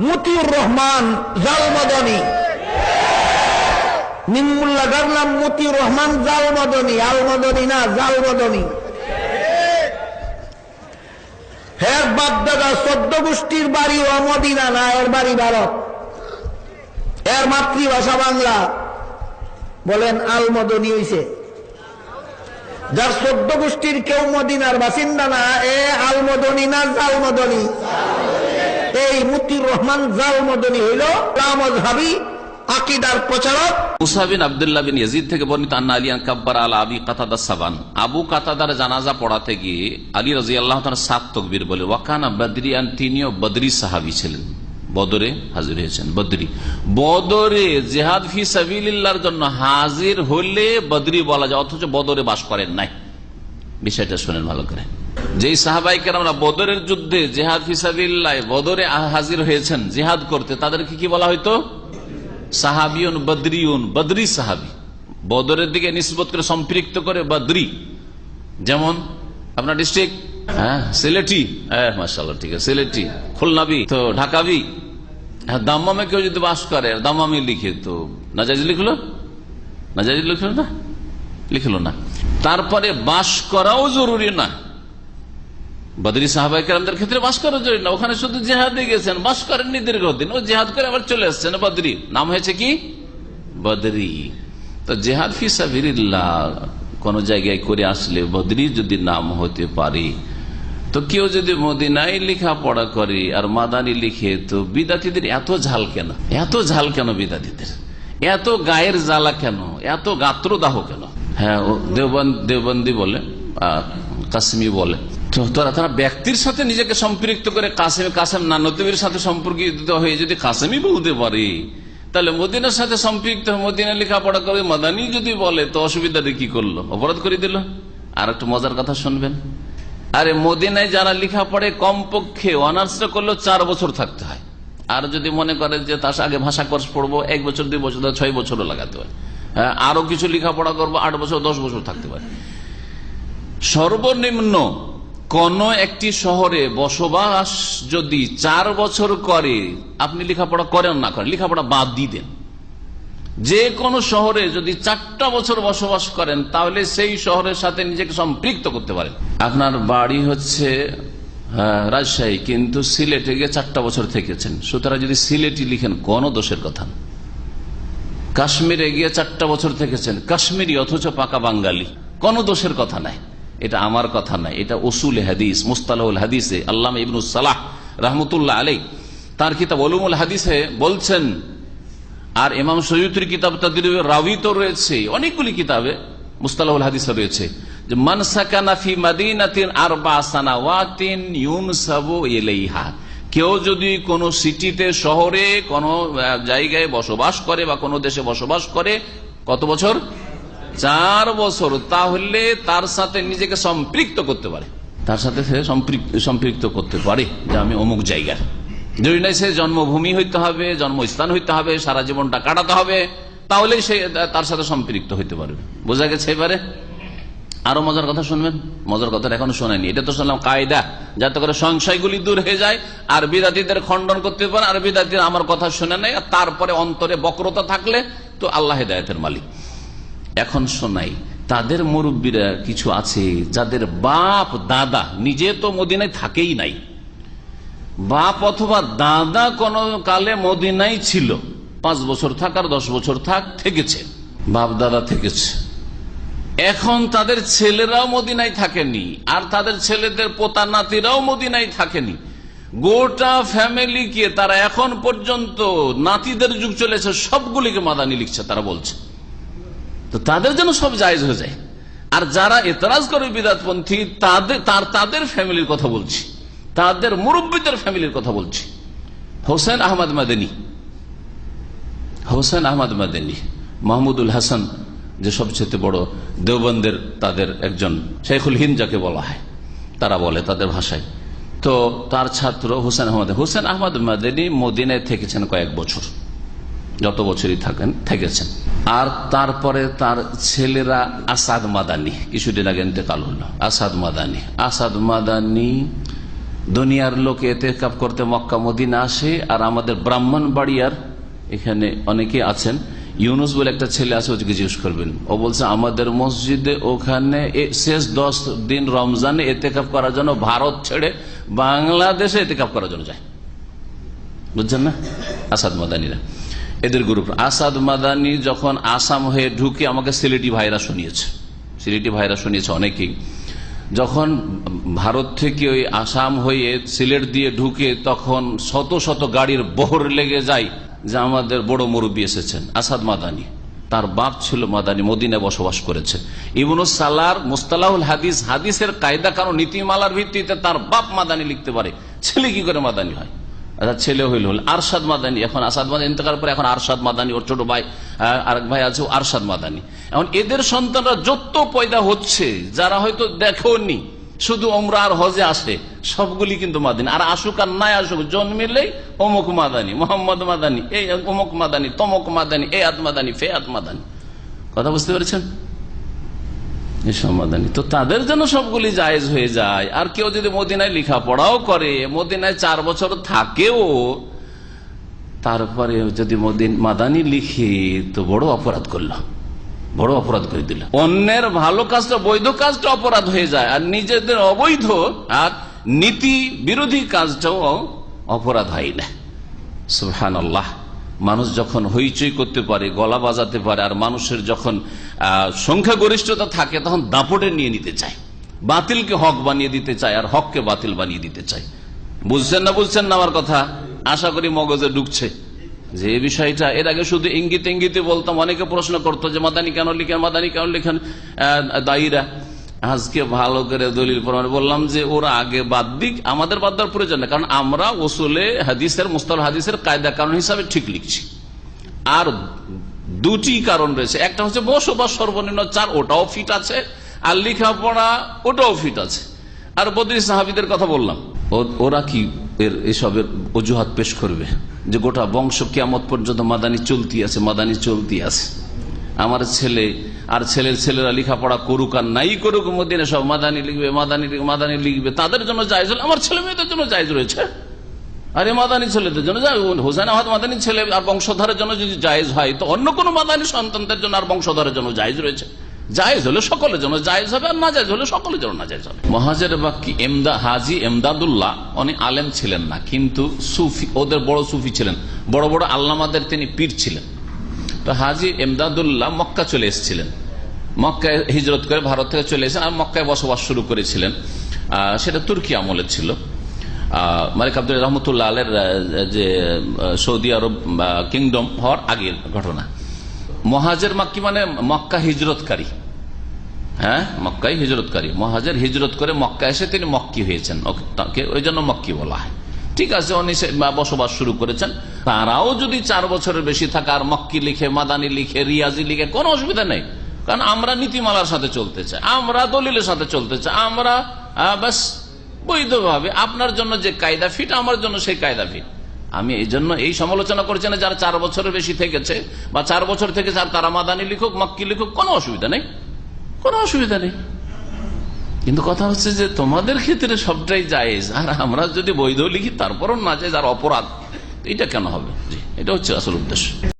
মতিউর রহমান জালমদনী। নিমুল্লাগার নাম মতিউর রহমান জালমদনী, আলমদনী না, জালমদনী। হ্যাঁ বাপদাদা চোদ্দ গোষ্ঠীর বাড়ি অমদিনা না, এর বাড়ি ভারত। এর মাতৃভাষা বাংলা। বলেন আলমদনী হইছে। যার চোদ্দ গোষ্ঠীর কেউ মদিনার বাসিন্দা না, এ আলমদনী না, জালমদনী। এই মুতির রহমান জালমদনী হইল রামজহাবি আল আল্লাহ বলে তিনিও বদরি সাহাবি ছিলেন। বদরে হাজির হয়েছেন, বদরি। বদরে জেহাদ জন্য হাজির হলে বদরি বলা যায়, অথচ বদরে বাস করেন নাই। বিষয়টা শোনেন ভালো করে। যেই সাহাবাইকের আমরা বদরের যুদ্ধে জেহাদ ফিসাবিল্লাহ বদরে হাজির হয়েছেন, জেহাদ করতে, তাদেরকে কি বলা হয়তো সাহাবিউন বদরিউন বদরি সাহাবি। বদরের দিকে নিষ্পত করে, সম্পৃক্ত করে বদরি। যেমন, আপনার ডিস্ট্রিক্ট হ্যাঁ সিলেটি। হ্যাঁ মাসাল্লাহ ঠিক আছে, সিলেটি। খুলনাবি তো ঢাকাবি হ্যাঁ দাম্মামে কেউ যদি বাস করে, দাম্মামে লিখে তো নাজাজ লিখলো? নাজাজ লিখলো না? লিখলো না। তারপরে বাস করাও জরুরি না। বদরি সাহাবাইকার ক্ষেত্রে বাস করা জরুরি না। ওখানে শুধু জেহাদে গেছেন, বাস করেননি দীর্ঘদিন। ও জেহাদ করে আবার চলে আসছেন বদরি। নাম হয়েছে কি? বদরি। তো জেহাদ ফি সাবিরিল্লাহ কোন জায়গায় করে আসলে বদরি যদি নাম হতে পারে, তো কেউ যদি মদিনায় লেখা পড়া করে আর মাদানি লিখে, তো বিদাতিদের এত ঝাল কেন? এত ঝাল কেন বিদাতিদের? এত গায়ের জ্বালা কেন? এত গাত্রদাহ কেন? হ্যাঁ দেওবন্দ বলে কাশ্মী বলে। তারা তারা ব্যক্তির সাথে নিজেকে সম্পৃক্ত করে কাসেম কাসেম নানতবীর সাথে সম্পর্কিত হয়ে যদি কাসেমই বলতে পারে, তাহলে মদিনার সাথে সম্পৃক্ত মদিনা লেখাপড়া করে মাদানি যদি বলে, তো অসুবিধাটা কি করল? অপরাধ করে দিল? আর একটু মজার কথা শুনবেন। আরে মদিনায় যারা লেখা পড়ে কমপক্ষে অনার্সটা করলেও চার বছর থাকতে হয়। আর যদি মনে করে যে তার আগে ভাষা কোর্স পড়ব, এক বছর, দুই বছর, ছয় বছরও লাগাতে হ্যাঁ। আরও কিছু লেখাপড়া করব আট বছর দশ বছর থাকতে পারে। সর্বনিম্ন কোন একটি শহরে বসবাস যদি চার বছর করে আপনি লেখাপড়া করেন না করেন লেখাপড়া বাদ দিয়ে দেন। যে কোনো শহরে যদি চারটা বছর বসবাস করেন তাহলে সেই শহরের সাথে নিজেকে সম্পৃক্ত করতে পারেন। আপনার বাড়ি হচ্ছে হ্যাঁ, রাজশাহী কিন্তু সিলেটে গিয়ে চারটা বছর থেকেছেন। সুতরাং যদি সিলেটি লিখেন কোনো দোষের কথা না। কাশ্মীরে গিয়ে চারটা বছর থেকেছেন। কাশ্মীরি অথচ পাকা বাঙালি। কোনো দোষের কথা নাই। এটা আমার কথা নাই। এটা ওসুল হাদিস মুস্তালাহুল হাদিসে আল্লাহ ইবনুল সালাহ রহমতুল্লাহ আলাই তার কিতাব অলুমুল হাদিসে বলছেন, আর ইমাম সৈয়ুদ্দির কিতাব তাদের রাবি তো রয়েছে। অনেকগুলি কিতাবে মুস্তালাহুল হাদিসে রয়েছে। যে মানসাকানাফি মাদিনাতিন আরবা সানাওয়াতিন ইউনসাবু ইলাইহা। কেউ যদি কোন সিটিতে শহরে, কোন জায়গায় বসবাস করে বা কোন দেশে বসবাস করে, কত বছর? চার বছর। তাহলে তার সাথে নিজেকে সম্পৃক্ত করতে পারে। তার সাথে সে সম্পৃক্ত- করতে পারে, যে আমি অমুক জায়গার। যদি না সে জন্মভূমি হইতে হবে, জন্মস্থান হইতে হবে, সারা জীবনটা কাটাতে হবে, তাহলে সে, তার সাথে সম্পৃক্ত হইতে পারবে। বোঝা গেছে এবারে? আরও মজার কথা শুনবেন? মজার কথা এখনও শোনেনি এটা তো শুনলাম কায়দা, যাতে করে সংশয়গুলি দূর হয়ে যায় আর বিদাতিদের খণ্ডন করতে পারে, আর বিদাতির আমার কথা শুনে নেয়, আর তারপরে অন্তরে বক্রতা থাকলে তো আল্লাহ হেদায়তের মালিক। এখন শোনাই, তাদের মুরব্বীরা কিছু আছে যাদের বাপ, দাদা, নিজে তো মদিনায় থাকেই নাই। বাপ অথবা দাদা কোন কালে মদিনাই ছিল। পাঁচ বছর থাক আর দশ বছর থাক, থেকেছে। বাপ, দাদা, থেকেছে। এখন তাদের ছেলেরাও মদিনায় থাকেনি, আর তাদের ছেলেদের পোতা নাতিরাও মদিনায় থাকেনি। গোটা ফ্যামিলিকে তারা এখন পর্যন্ত নাতিদের যুগ চলেছে, সবগুলিকে মাদানি লিখছে, তারা বলছে। তো তাদের জন্য সব জায়জ হয়ে যায়। আর যারা এতরাজ করে বিদাতপন্থী, তাদের তার তাদের ফ্যামিলির কথা বলছি। তাদের মুরব্বীদের ফ্যামিলির কথা বলছি। হোসেন আহমদ মাদানী। হোসেন আহমদ মাদানী, মাহমুদুল হাসান যে সবচেয়ে বড় দেওবন্দের তাদের একজন শেখুল হিন্দ যাকে বলা হয়, তারা বলে তাদের ভাষায়। তো তার ছাত্র হুসেন আহমদ হুসেন আহমদ মাদানী মদিনায় থেকেছেন কয়েক বছর। যত বছরই থাকেন, থেকেছেন। আর তারপরে তার ছেলেরা আসাদ মাদানি, কিছুদিন আগে ইন্তেকাল হলো। আসাদ মাদানি। আসাদ মাদানি দুনিয়ার লোক এতে কাপ করতে মক্কা, মদিনা আসে, আর আমাদের ব্রাহ্মণ বাড়িয়ার এখানে অনেকে আছেন। ইউনুস বলে একটা ছেলে আছে ওকে জিজ্ঞেস করবেন। ও বলছে, আমাদের মসজিদে ওখানে শেষ দশ দিন রমজানে এতে কাপ করার জন্য ভারত ছেড়ে বাংলাদেশে এতে কাপ করার জন্য যায়। বুঝছেন না? আসাদ মাদানিরা। এদের গ্রুপ। আসাদ মাদানি যখন আসাম হয়ে ঢুকে আমাকে সিলেটি ভাইরা শুনিয়েছে। সিলেটি ভাইরা শুনিয়েছে অনেকেই। যখন ভারত থেকে ওই আসাম হয়ে সিলেট দিয়ে ঢুকে তখন শত শত গাড়ির বহর লেগে যায়। যে আমাদের বড় মুরব্বী এসেছেন, আসাদ মাদানি। তার বাপ ছিল মাদানি, মদিনায় বসবাস করেছে। ইবনুস সালার মুস্তালাহুল হাদিস, হাদিসের কায়দা কারণ নীতিমালার ভিত্তিতে তার বাপ মাদানি লিখতে পারে। ছেলে কি করে মাদানি হয়? আচ্ছা ছেলে হইল হল আরশাদ মাদানি। এখন আসাদ মাদানি ইন্তকার পরে এখন আরশাদ মাদানি, ওর ছোট ভাই আরেক ভাই আছে আরশাদ মাদানি। এখন এদের সন্তানরা যত পয়দা হচ্ছে, যারা হয়তো দেখেওনি শুধু ওমরা আর হজে আসে, সবগুলি কিন্তু মাদানি। আর আসুক আর নাই আসুক, জন্মিলেই অমুক মাদানি, মোহাম্মদ মাদানি, এই অমুক মাদানি, তমক মাদানি এ আত ফে আত কথা বুঝতে পেরেছেন? তো তাদের জন্য সবগুলি জায়েজ হয়ে যায়। আর কেউ যদি মদিনায় লেখাপড়াও করে, মদিনায় চার বছর থাকেও, তারপরে যদি মদিন মাদানি লিখে তো বড় অপরাধ করল। বড় অপরাধ করে দিল অন্যের ভালো কাজটা বৈধ কাজটা অপরাধ হয়ে যায়, আর নিজেদের অবৈধ আর নীতি বিরোধী কাজটাও অপরাধ হয় না। সুহান আল্লাহ মানুষ যখন হইচই করতে পারে, গলা বাজাতে পারে, আর মানুষের যখন সংখ্যাগরিষ্ঠতা থাকে, তখন দাপটে নিয়ে নিতে চায়। বাতিলকে হক বানিয়ে দিতে চায়, আর হককে বাতিল বানিয়ে দিতে চায়। বুঝছেন না বুঝছেন না আমার কথা? আশা করি মগজে ঢুকছে। যে বিষয়টা, এর আগে শুধু ইঙ্গিত ইঙ্গিতে বলতাম, অনেকে প্রশ্ন করতো যে, মাদানি কেন লিখেন, মাদানি কেন লিখেন? দায়ীরা, আজকে ভালো করে দলিল প্রমাণ বললাম যে, ওরা আগে বাদ দিক, আমাদের বাদ দেওয়ার প্রয়োজন নেই, কারণ আমরা ওসুলে হাদিসের মুস্তাল হাদিসের কায়দা কারণ হিসাবে ঠিক লিখছি। আর দুটি কারণ রয়েছে, একটা হচ্ছে বসবাস সর্বনিম্ন চার, ওটাও ফিট আছে, আর লেখাপড়া, ওটাও ফিট আছে। আর বদরি সাহাবিদের কথা বললাম ওরা কি এর এসবের অজুহাত পেশ করবে? যে গোটা বংশ কিয়ামত পর্যন্ত মাদানি চলতি আছে, মাদানি চলতি আছে। আমার ছেলে আর ছেলের ছেলেরা লেখাপড়া করুক আর নাই করুক মদিনে সব মাদানি লিখবে, মাদানি মাদানি লিখবে, তাদের জন্য জায়জ হলে, আমার ছেলে মেয়েদের জন্য জায়জ রয়েছে। আরে মাদানি ছেলেদের জন্য হোসেন আহমদ মাদানি ছেলে আর বংশধরের জন্য যদি জায়েজ হয়, তো অন্য কোনো মাদানি সন্তানদের জন্য আর বংশধরের জন্য জায়েজ রয়েছে। জায়েজ হলে সকলের জন্য জায়েজ হবে আর না জায়েজ হলে সকলের জন্য না জায়েজ হবে। মহাজের বাক্কি এমদা হাজি এমদাদুল্লাহ, উনি আলেম ছিলেন না, কিন্তু সুফি, ওদের বড় সুফি ছিলেন। বড় বড় আল্লামাদের তিনি পীর ছিলেন। তো হাজি এমদাদুল্লাহ মক্কা চলে এসেছিলেন। মক্কায় হিজরত করে ভারত থেকে চলে এসেছেন আর মক্কায় বসবাস শুরু করেছিলেন। সেটা তুর্কি আমলের ছিল। মালিক আব্দুল রহমতুল্লাহ আলের যে সৌদি আরব কিংডম হওয়ার আগের ঘটনা। মহাজের মাক্কি মানে মক্কা হিজরতকারী। হ্যাঁ? মক্কাই হিজরতকারী। মহাজের হিজরত করে মক্কা এসে তিনি মক্কি হয়েছেন। তাকে ওই জন্য মক্কি বলা হয়। ঠিক আছে, উনি বসবাস শুরু করেছেন। তারাও যদি চার বছরের বেশি থাকে আর মক্কি লিখে, মাদানি লিখে, রিয়াজি লিখে, কোনো অসুবিধা নেই। কারণ আমরা নীতিমালার সাথে চলতে চাই। আমরা দলিলের সাথে চলতে চাই। আমরা ব্যাস, বৈধভাবে আপনার জন্য যে কায়দা ফিট আমার জন্য সেই কায়দা ফিট আমি এই জন্য এই সমালোচনা করছি না যারা চার বছরের বেশি থেকেছে বা চার বছর থেকে যার তারা মাদানি লিখুক, মাক্কি লিখুক, কোনো অসুবিধা নেই। কোনো অসুবিধা নেই। কিন্তু কথা হচ্ছে যে তোমাদের ক্ষেত্রে সবটাই জায়েজ। আর আমরা যদি বৈধ লিখি, তারপরও না যায় যার অপরাধ এটা কেন হবে? এটা হচ্ছে আসল উদ্দেশ্য।